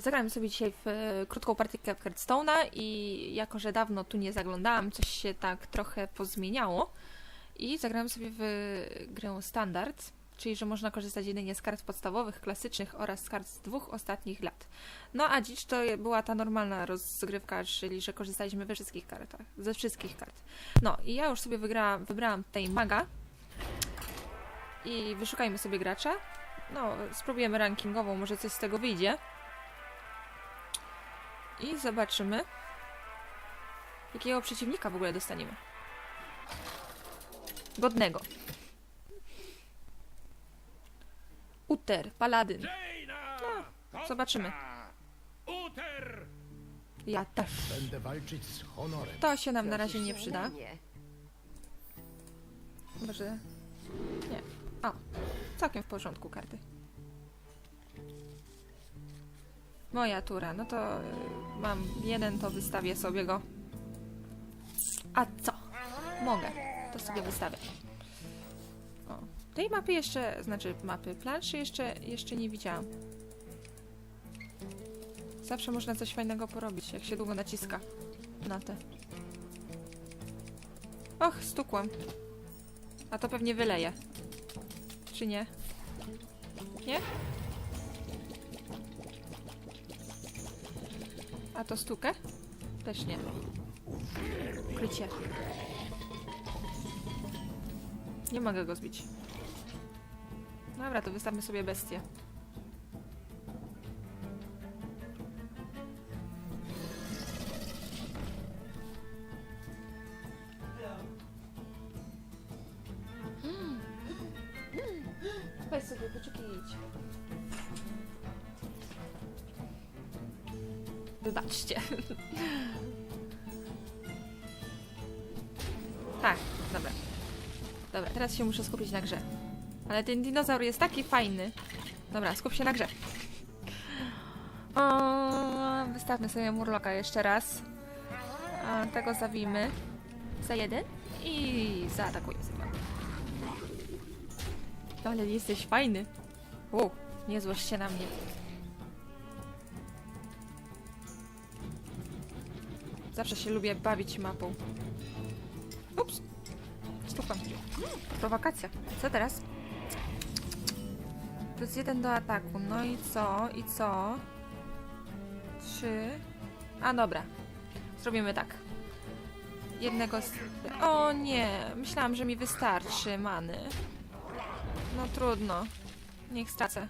zagrałem sobie dzisiaj w e, krótką partyjkę w Hearthstone'a i jako, że dawno tu nie zaglądałam, coś się tak trochę pozmieniało i zagrałem sobie w grę Standard, czyli że można korzystać jedynie z kart podstawowych, klasycznych oraz z kart z dwóch ostatnich lat. No a dziś to była ta normalna rozgrywka, czyli że korzystaliśmy we wszystkich kartach, ze wszystkich kart. No i ja już sobie wygrałam, wybrałam tutaj maga i wyszukajmy sobie gracza. No, spróbujemy rankingową, może coś z tego wyjdzie. I zobaczymy, jakiego przeciwnika w ogóle dostaniemy. Godnego. Uter, paladyn. No, zobaczymy. Ja też. Będę walczyć z honorem. To się nam na razie nie przyda. Może... Nie. O, całkiem w porządku karty. Moja tura. No to y, mam jeden, to wystawię sobie go. A co? Mogę. To sobie wystawię. O. Tej mapy jeszcze, znaczy mapy, planszy jeszcze, jeszcze nie widziałam. Zawsze można coś fajnego porobić, jak się długo naciska na te. Och, stukłam. A to pewnie wyleje. Czy nie? Nie? A to stukę? Też nie. Krycie. Nie mogę go zbić. Dobra, to wystawmy sobie bestię. Wybaczcie. tak, dobra. Dobra, teraz się muszę skupić na grze. Ale ten dinozaur jest taki fajny. Dobra, skup się na grze. O, wystawmy sobie murloka jeszcze raz. A, tego zawimy. Za jeden. I zaatakuję sobie. Ale jesteś fajny. Wow, nie złość się na mnie. Zawsze się lubię bawić mapą. Ups. Stukam. Prowokacja. Co teraz? Plus jeden do ataku. No i co? I co? Trzy. A dobra. Zrobimy tak. Jednego z... O nie! Myślałam, że mi wystarczy many. No trudno. Niech stracę.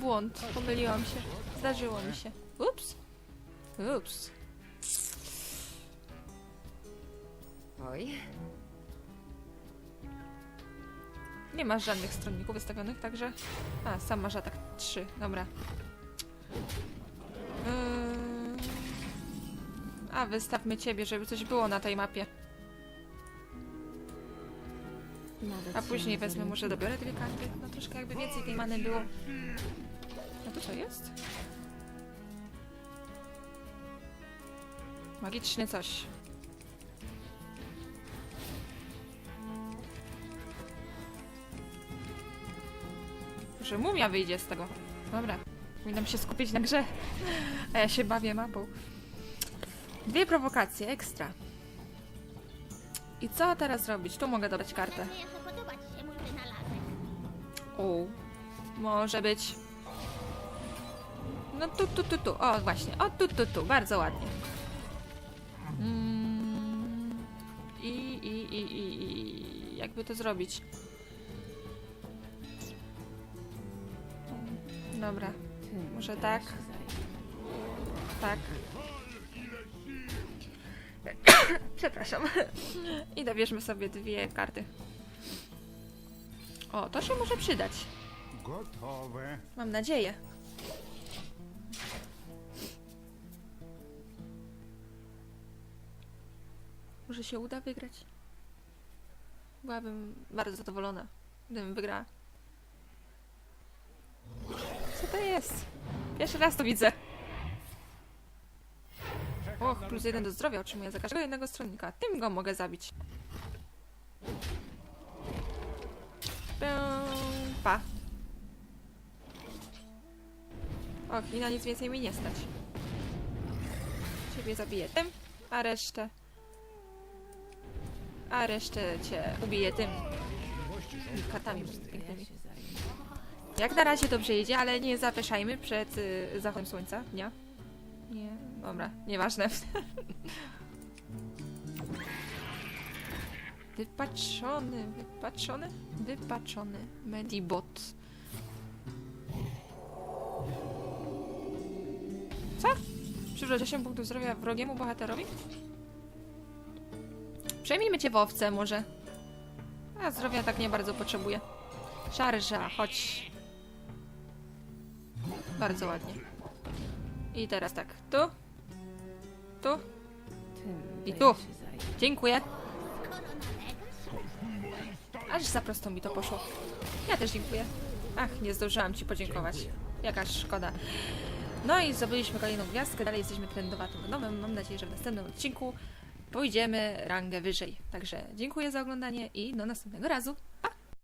Błąd. Pomyliłam się. Zdarzyło mi się. Ups. Ups. Oj, Nie masz żadnych stronników wystawionych, także... A, sam masz atak 3. Dobra. Yy... A, wystawmy ciebie, żeby coś było na tej mapie. A później nie wezmę, może dobiorę dwie karty. No troszkę jakby więcej tej many było. A to co jest? Magiczny coś. Że mumia wyjdzie z tego. Dobra. Powinnam się skupić na grze. A ja się bawię mapą. Dwie prowokacje, ekstra. I co teraz robić? Tu mogę dodać kartę. Może podobać się mój wynalazek. O, może być. No tu, tu, tu, tu. O, właśnie. O, tu, tu, tu. Bardzo ładnie. Mm, I, i, i, i, i. Jakby to zrobić? Dobra. Może tak? Tak. Przepraszam. I dobierzmy sobie dwie karty. O, to się może przydać. Gotowe. Mam nadzieję. Może się uda wygrać? Byłabym bardzo zadowolona, gdybym wygrała. Co to jest? Pierwszy raz to widzę. Och, plus jeden do zdrowia otrzymuję za każdego jednego stronnika. Tym go mogę zabić. Pa. Och, i na nic więcej mi nie stać. Ciebie zabiję tym, a resztę... A resztę cię ubiję tym. Kartami pięknymi. Jak na razie dobrze idzie, ale nie zapeszajmy przed y, zachodem słońca dnia. Nie, dobra, nieważne. Wypatrzony, wypatrzony, wypatrzony. Medibot. Co? Przywróć 8 punktów zdrowia wrogiemu bohaterowi? Przejmijmy cię w owce może. A zdrowia tak nie bardzo potrzebuję. Szarża, chodź. Bardzo ładnie. I teraz tak, tu, tu i tu. Dziękuję. Aż za prosto mi to poszło. Ja też dziękuję. Ach, nie zdążyłam ci podziękować. Jaka szkoda. No i zdobyliśmy kolejną gwiazdkę, dalej jesteśmy trendowatym domem. Mam nadzieję, że w następnym odcinku pójdziemy rangę wyżej. Także dziękuję za oglądanie i do następnego razu. Pa!